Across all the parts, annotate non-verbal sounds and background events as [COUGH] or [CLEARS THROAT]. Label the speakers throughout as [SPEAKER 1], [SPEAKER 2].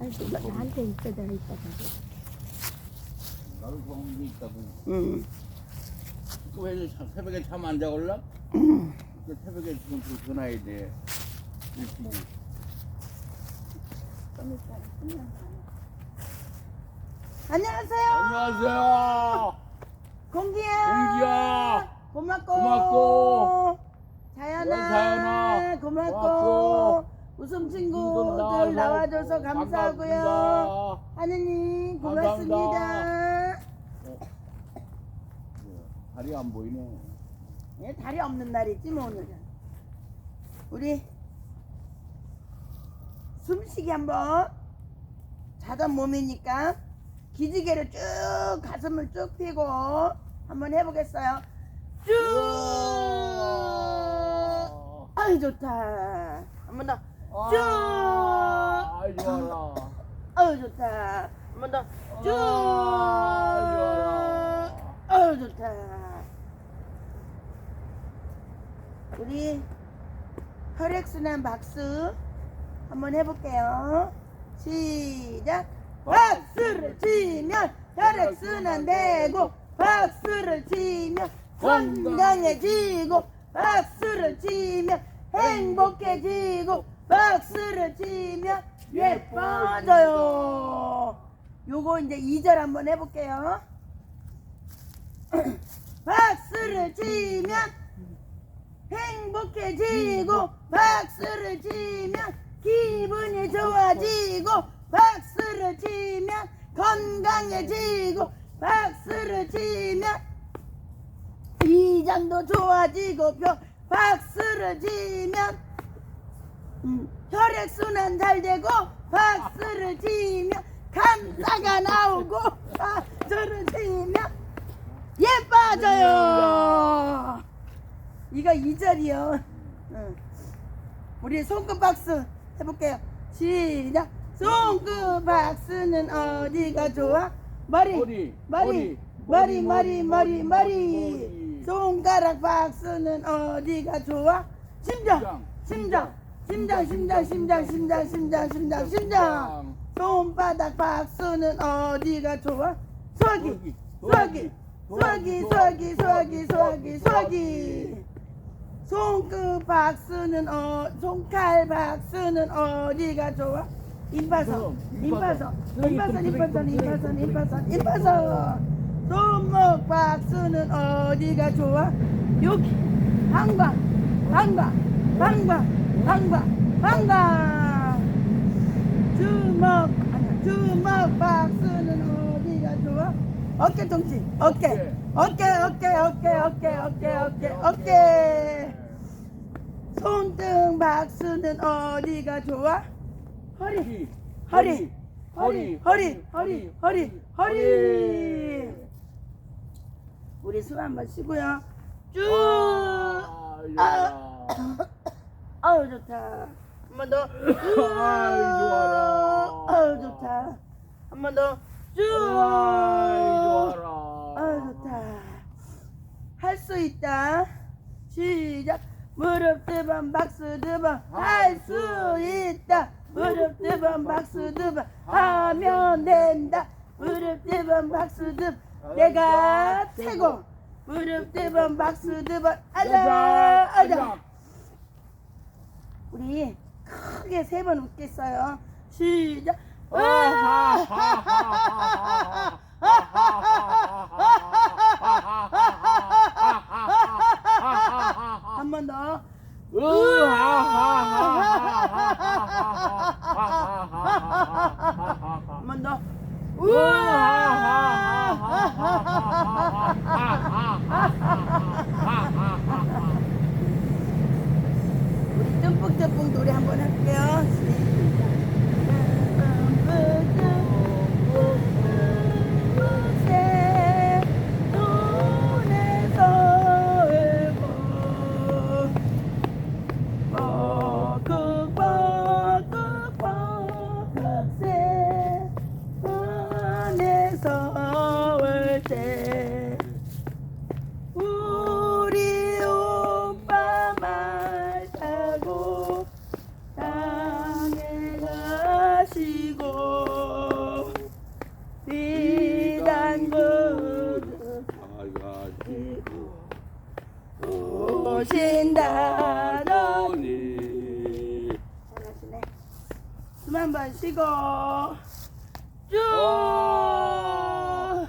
[SPEAKER 1] 아니, 나- 나한테 있어, 내가 있다.
[SPEAKER 2] 나도 게 있다고.
[SPEAKER 1] 응.
[SPEAKER 2] 왜 참- 새벽에 잠 안 자걸라? 그 새벽에 지금 또 전화해야 돼. 일찍.
[SPEAKER 1] 안녕하세요.
[SPEAKER 2] 안녕하세요.
[SPEAKER 1] 공기야.
[SPEAKER 2] 공기야.
[SPEAKER 1] 고맙고.
[SPEAKER 2] 고맙고.
[SPEAKER 1] 자연아.
[SPEAKER 2] 자연아.
[SPEAKER 1] 고맙고.
[SPEAKER 2] 고맙고.
[SPEAKER 1] 웃음
[SPEAKER 2] 친구들
[SPEAKER 1] 친구들 나와줘서 감사하고요. 하느님 고맙습니다.
[SPEAKER 2] 다리 안 보이네.
[SPEAKER 1] 예, 다리 없는 날이지 뭐 오늘은. 우리 숨쉬기 한번 자던 몸이니까 기지개를 쭉 가슴을 쭉 펴고 한번 해보겠어요. 쭉. 아이 좋다. 한번 더. 쭉.
[SPEAKER 2] 아이 좋아라.
[SPEAKER 1] 아유 좋다. 한 번 더. 쭉.
[SPEAKER 2] 아, 좋아라.
[SPEAKER 1] 아유 좋다. 우리 혈액순환 박수 한번 해볼게요. 시작. 박수를 치면 혈액순환 되고 박수를 치면 건강해지고 박수를 치면 행복해지고 박수를 치면 예뻐져요. 요거 이제 2절 한번 해볼게요. [CLEARS THROAT] 박수를 치면 행복해지고 박수를 치면 기분이 좋아지고 박수를 치면 건강해지고 박수를 치면 위장도 좋아지고 벼- 박수를 치면 음, 혈액순환 잘 되고 박수를 치면 감사가 나오고 박수를 치면 예뻐져요. 이거 2절이요. 우리 손끝 박수 해볼게요. 시작. 손끝 박수는 어디가 좋아? 머리,
[SPEAKER 2] 머리,
[SPEAKER 1] 머리,
[SPEAKER 2] 머리,
[SPEAKER 1] 머리, 머리, 머리, 머리.
[SPEAKER 2] 머리.
[SPEAKER 1] 손가락 박수는 어디가 좋아? 심장, 심장, 심장, 심장, 심장, 심장, 심장, 심장, 심장. 손바닥 박수는 어디가 좋아? 소기, 소기, 소기, 소기, 소기, 소기. 손끝 박수는 어, 손칼 박수는 어디가 좋아? 임파선, 임파선, 임파선, 임파선, 임파선, 임파선, 임파선. 손목 박수는 어디가 좋아? 여기, 방광, 방광, 방광, 방광, 방광. 주먹, 아니야, 주먹 박수는 어디가 좋아? 어깨 동치, 어깨, 어깨, 어깨, 어깨, 어깨, 어깨, 어깨, 어깨. 손등 박수는 어디가 좋아? 허리, 허리, 허리, 허리, 허리, 허리, 허리. 우리 숨 한번 쉬고요. 쭉. 아, 아유 좋다. 한 번 더. [LAUGHS]
[SPEAKER 2] 아이, 좋아라.
[SPEAKER 1] 아유 좋다. 한 번 더. 쭉. 아유 좋다. 할 수 있다. 시작. 무릎 두 번 박수 두 번 할 수 있다. 무릎 두 번 박수 두 번 하면 된다. 무릎 두 번 박수 두 번 내가 최고. 무릎 두 번 박수 두 번 아자 아자. 우리 크게 세 번 웃겠어요. 시작. 한 번 더. 한 번 더. 노래 한번 할게요. 숨 한 번 쉬고 쭉
[SPEAKER 2] 와.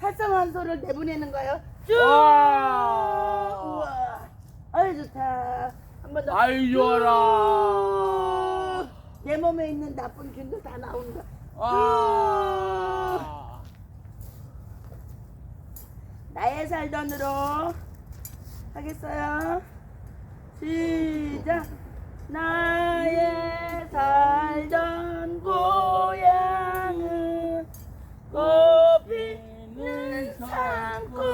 [SPEAKER 1] 살성한소를 내보내는 거예요. 쭉
[SPEAKER 2] 와.
[SPEAKER 1] 우와 아유 좋다 한 번 더.
[SPEAKER 2] 아이 좋아라.
[SPEAKER 1] 내 몸에 있는 나쁜 균도 다 나온다.
[SPEAKER 2] 아.
[SPEAKER 1] 나의 살던으로 하겠어요. 시작. 나의 살던 고향은 꽃피는 산골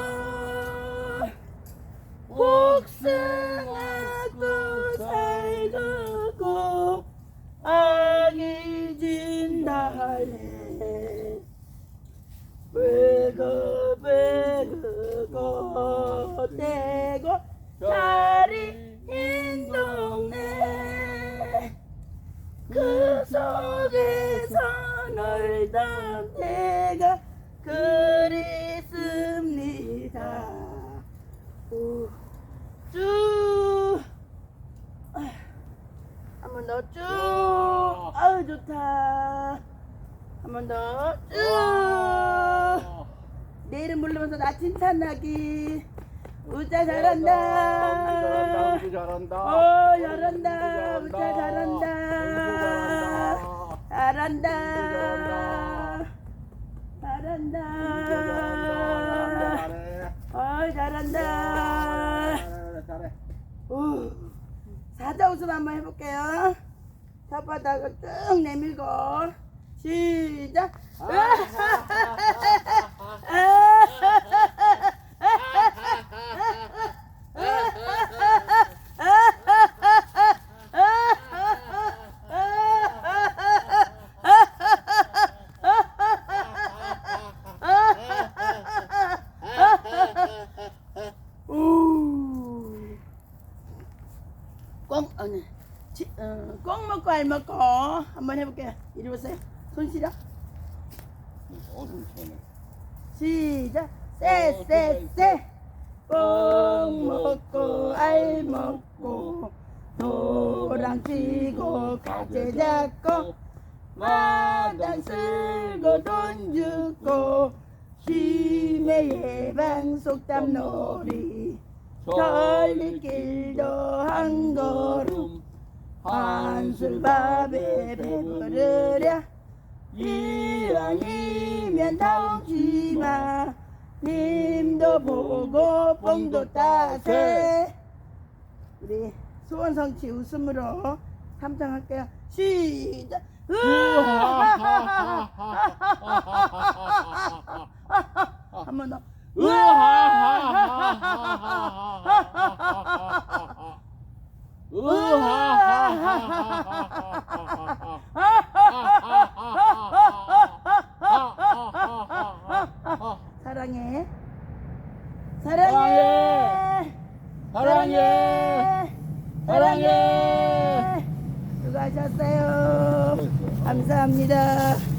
[SPEAKER 1] 복숭아도 살고 아기 진달래 왜그왜그고 떼고 자리 흰 동네 그 속에서 놀던 때가 그립습니다 우, 쭉 한 번 더 쭉 아유 좋다 한 번 더 쭉 내 이름 칭찬하기. 우짜 잘한다.
[SPEAKER 2] 잘한다. 잘한다.
[SPEAKER 1] 어 잘한다. 우짜 잘한다. 잘한다. 잘한다. 어 잘한다.
[SPEAKER 2] 잘해.
[SPEAKER 1] 우, 사자 웃음 한번 해볼게요. 혓바닥을 쭉 내밀고 시작 꽁 아니 지, 어, 꽁 먹고 알 먹고 한번 해볼게요. 이리 오세요. 손 실어.
[SPEAKER 2] 어둠 시원해.
[SPEAKER 1] 시작. 쎄 쎄 쎄. 꽁 먹고 알 먹고 노랑 치고 가재 잡고 마당 쓸고 돈 주고 심해 예방 속담 놀이 천리길도 한 걸음 한술밥에 배부르랴. 이왕이면 다오지마. 님도 보고 뽕도 따세. 우리 수원성치 웃음으로 삼창할게요. 시작. 한 번 더. 사랑해. 사랑해.
[SPEAKER 2] 사랑해. 사랑해.
[SPEAKER 1] 수고하셨어요. 감사합니다.